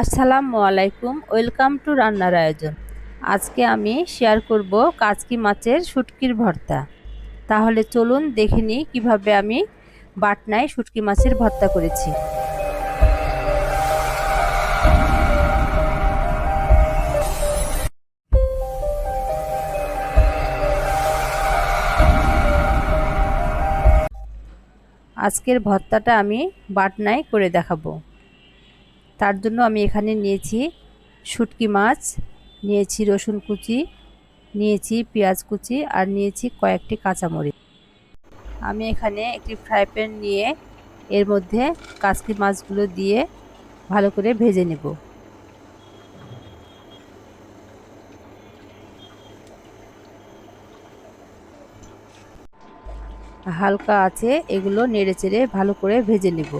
আসসালামু আলাইকুম, welcome to রান্নার আয়োজন। আজকে আমি শেয়ার করব কাচকি মাছের শুটকির ভর্তা। তাহলে চলুন দেখে নিই কীভাবে আমি বাটনায় শুটকি মাছের ভর্তা করেছি। আজকের ভর্তাটা আমি বাটনায় করে দেখাবো। তার জন্য আমি এখানে নিয়েছি শুটকি মাছ, নিয়েছি রসুন কুচি, নিয়েছি পেঁয়াজ কুচি আর নিয়েছি কয়েকটি কাঁচামরিচ। আমি এখানে একটি ফ্রাই প্যান নিয়ে এর মধ্যে কাজকি মাছগুলো দিয়ে ভালো করে ভেজে নেব। হালকা আছে, এগুলো নেড়ে চেড়ে ভালো করে ভেজে নেব।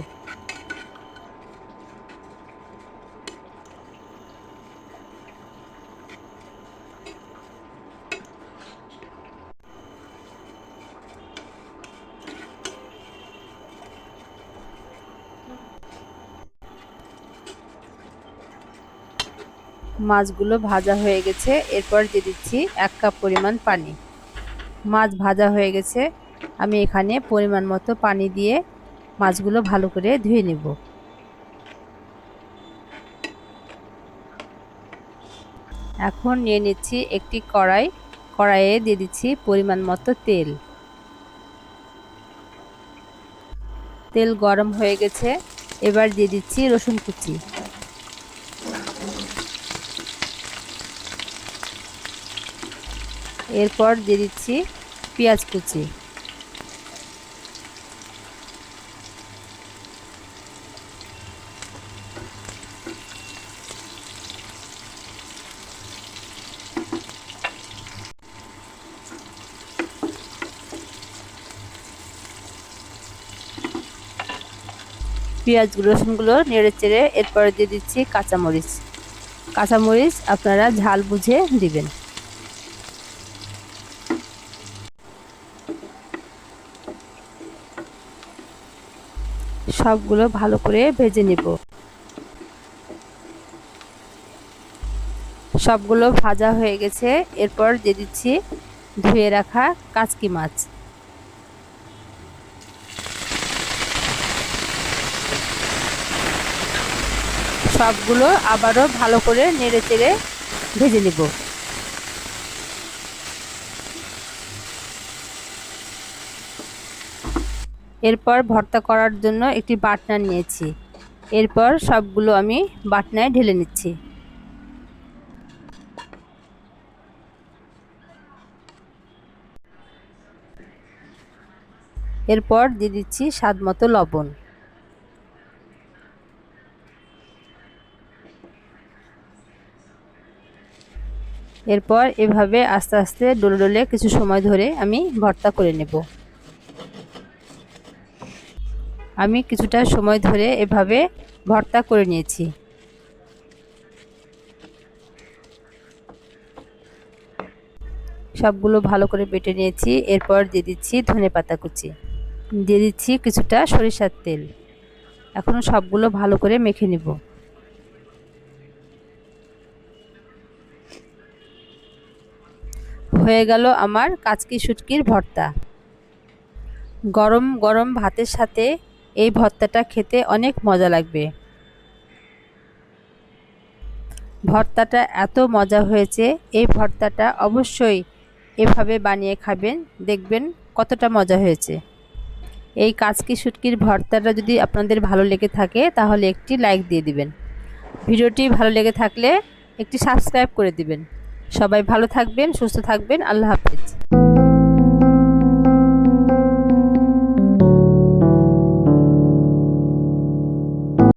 মাছগুলো ভাজা হয়ে গেছে। এরপর দিয়ে দিচ্ছি এক কাপ পরিমাণ পানি। মাছ ভাজা হয়ে গেছে। আমি এখানে পরিমাণ মতো পানি দিয়ে মাছগুলো ভালো করে ধুয়ে নেব। এখন নিয়ে নিচ্ছি একটি কড়াই। কড়াইয়ে দিয়ে দিচ্ছি পরিমাণ মতো তেল। তেল গরম হয়ে গেছে। এবার দিয়ে দিচ্ছি রসুন কুচি। এরপর দিয়ে দিচ্ছি পেঁয়াজ কুচি। পেঁয়াজ, রসুনগুলো নেড়ে চেড়ে এরপরে দিয়ে দিচ্ছি কাঁচামরিচ। কাঁচামরিচ আপনারা ঝাল বুঝে দিবেন। সবগুলো ভালো করে ভেজে নেব। সবগুলো ভাজা হয়ে গেছে। এরপর দিয়ে দিচ্ছি ধুয়ে রাখা কাচকি মাছ। সবগুলো আবারও ভালো করে নেড়ে চেড়ে ভেজে নেব। এরপর ভর্তা করার জন্য একটি বাটনা নিয়েছি। এরপর সবগুলো আমি বাটনায় ঢেলে নিচ্ছি। এরপর দিয়ে দিচ্ছি স্বাদ মতো লবণ। এরপর এভাবে আস্তে আস্তে ডলে ডলে কিছু সময় ধরে আমি ভর্তা করে নেব। আমি কিছুটা সময় ধরে এভাবে ভর্তা করে নিয়েছি। সবগুলো ভালো করে বেটে নিয়েছি, এরপর দিয়ে দিচ্ছি ধনে পাতা কুচি। দিয়ে দিচ্ছি কিছুটা সরিষার তেল। এখন সবগুলো ভালো করে মেখে নেব। হয়ে গেল আমার কাচকি শুটকির ভর্তা। গরম গরম ভাতের সাথে এই ভর্তাটা খেতে অনেক মজা লাগবে। ভর্তাটা এত মজা হয়েছে, এই ভর্তাটা অবশ্যই এভাবে বানিয়ে খাবেন, দেখবেন কতটা মজা হয়েছে। এই কাচকি শুটকির ভর্তাটা যদি আপনাদের ভালো লেগে থাকে, তাহলে একটি লাইক দিয়ে দিবেন। ভিডিওটি ভালো লেগে থাকলে একটি সাবস্ক্রাইব করে দিবেন। সবাই ভালো থাকবেন, সুস্থ থাকবেন, আল্লাহ হাফিজ।